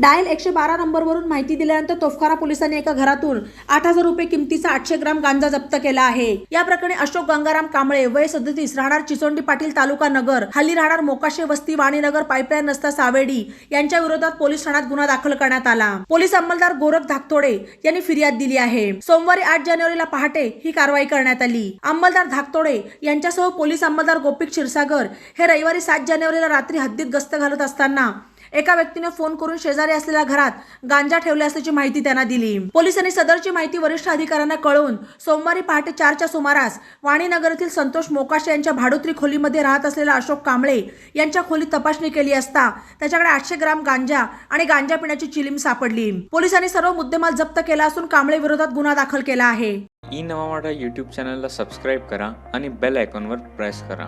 Dial एकशे बारा नंबरवरून माहिती दिल्यानंतर तोफखाना पोलिसांनी एका घरातून आठ हजार रुपये किमतीचा आठशे ग्राम गांजा जप्त केला आहे. या प्रकरणी अशोक गंगाराम कांबळे वय सदतीस राहणार चिचोंडी पाटील तालुका नगर हल्ली राहणार मोकाशे वस्ती वाणीनगर पाईपलाईन रस्ता सावेडी यांच्या विरोधात पोलीस ठाण्यात गुन्हा दाखल करण्यात आला. पोलीस अंमलदार गोरख धाकतोडे यांनी फिर्याद दिली आहे. सोमवारी आठ जानेवारीला पहाटे ही कारवाई करण्यात आली. अंमलदार धाकतोडे यांच्यासह पोलीस अंमलदार गोपिक क्षीरसागर हे रविवारी सात जानेवारीला रात्री हद्दीत गस्त घालत असताना एका व्यक्तीने फोन करून शेजारी असलेल्या घरात गांजा ठेवले असल्याची माहिती त्यांना दिली. पोलिसांनी सदरची माहिती वरिष्ठ अधिकाऱ्यांना कळवून सोमवारी पहाटे चारच्या सुमारास वाणीनगर येथील संतोष मोकाशे यांच्या भाडोत्री खोलीमध्ये राहत असलेला अशोक कांबळे यांच्या खोलीत तपासणी केली असता त्याच्याकडे आठशे ग्राम गांजा आणि गांजा पिण्याची चिलीम सापडली. पोलिसांनी सर्व मुद्देमाल जप्त केला असून कांबळे विरोधात गुन्हा दाखल केला आहे. ई नवामाडा यूट्यूब चॅनलला सबस्क्राईब करा आणि बेल आयकॉनवर प्रेस करा.